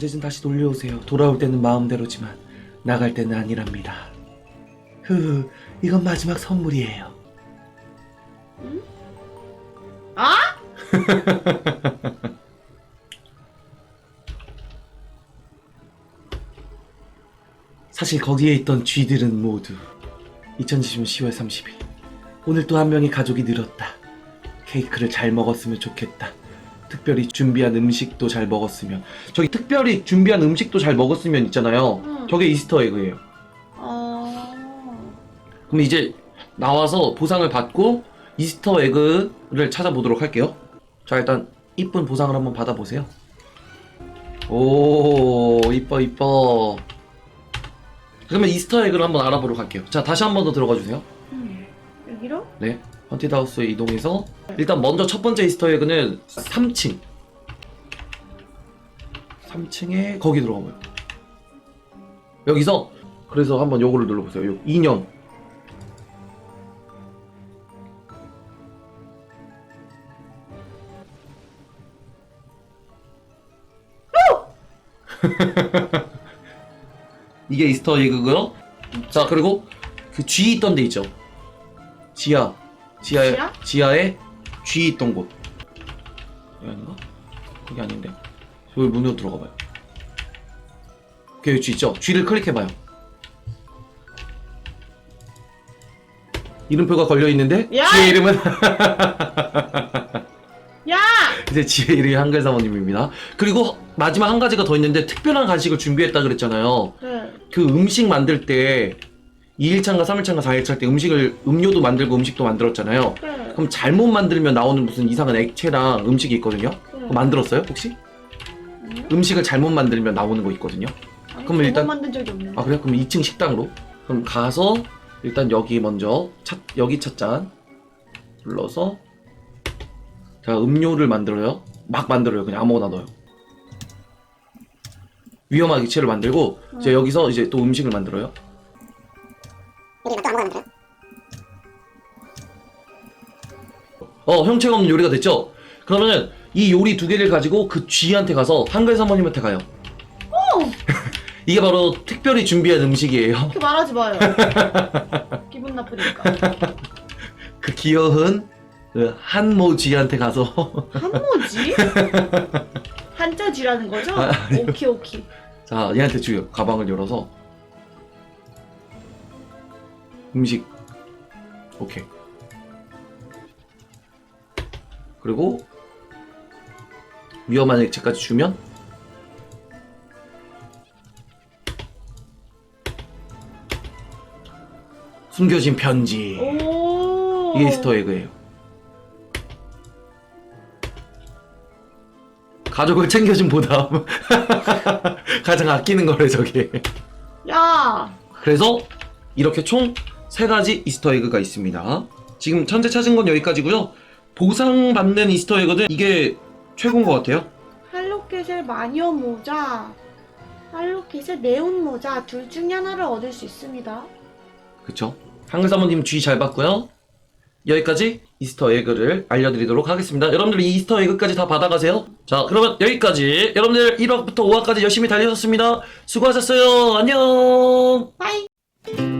언제든 다시 놀려오세요. 돌아올 때는 마음대로지만 나갈 때는 아니랍니다. 흐, 이건 마지막 선물이에요. 아? 사실 거기에 있던 쥐들은 모두 2020년 10월 30일 오늘 또 한 명의 가족이 늘었다. 케이크를 잘 먹었으면 좋겠다. 특별히 준비한 음식도 잘 먹었으면 저기 특별히 준비한 음식도 잘 먹었으면 있잖아요. 응. 저게 이스터 에그예요. 어... 그럼 이제 나와서 보상을 받고 이스터 에그를 찾아보도록 할게요. 자 일단 이쁜 보상을 한번 받아보세요. 오 이뻐 이뻐. 그러면 이스터 에그를 한번 알아보러 갈게요. 자 다시 한 번 더 들어가 주세요. 음. 여기로? 네. 헌티드 하우스에 이동해서 일단 먼저 첫 번째 이스터 에그는 3층. 3층에 거기 들어가 봐요. 여기서 그래서 한번 요거를 눌러보세요. 요 인형. 이게 이스터 에그고요. 자 그리고 그쥐 있던 데 있죠. 지하. 지하에 지하? 지하에 쥐 있던 곳. 여기 아닌가? 거기 아닌데. 저기 문으로 들어가 봐요. 여기 쥐 있죠? 쥐를 클릭해 봐요. 이름표가 걸려 있는데 야! 쥐의 이름은 야! 이제 지혜 이름이 한글 사모님입니다. 그리고 마지막 한 가지가 더 있는데 특별한 간식을 준비했다 그랬잖아요. 네. 그 음식 만들 때 2일차인가 3일차인가 4일차 때 음식을 음료도 만들고 음식도 만들었잖아요. 네. 그럼 잘못 만들면 나오는 무슨 이상한 액체랑 음식이 있거든요. 그거 만들었어요 혹시? 아니요? 음식을 잘못 만들면 나오는 거 있거든요. 아니, 그러면 일단- 만든 적이 없는데. 아 그래요? 그럼 2층 식당으로 그럼 가서 일단 여기 먼저 차, 여기 찻잔 불러서 자 음료를 만들어요. 막 만들어요. 그냥 아무거나 넣어요. 위험한 액체를 만들고 이제 여기서 이제 또 음식을 만들어요. 어 형체가 없는 요리가 됐죠? 그러면은 이 요리 두 개를 가지고 그 쥐한테 가서 한글 사모님한테 가요. 이게 바로 특별히 준비한 음식이에요. 그렇게 말하지 마요. 기분 나쁘니까. 그 귀여운 그 한모 쥐한테 가서 한모지? 한자지라는 거죠? 아, 아니요. 오키 오키. 자 얘한테 주요 가방을 열어서 음식 오케이 그리고 위험한 액체까지 주면 숨겨진 편지 오. 이게 스터 에그예요 가족을 챙겨준 보답 가장 아끼는 거래 저게 야. 그래서 이렇게 총 세 가지 이스터 에그가 있습니다. 지금 현재 찾은 건 여기까지고요. 보상 받는 이스터 에그는 이게 최고인 것 같아요. 할로켓의 마녀 모자, 할로켓의 네온 모자 둘 중에 하나를 얻을 수 있습니다. 그쵸? 한글 사모님 주의 잘 봤고요. 여기까지 이스터 에그를 알려드리도록 하겠습니다. 여러분들 이 이스터 에그까지 다 받아가세요. 자, 그러면 여기까지 여러분들 1화부터 5화까지 열심히 달리셨습니다. 수고하셨어요. 안녕. 빠이.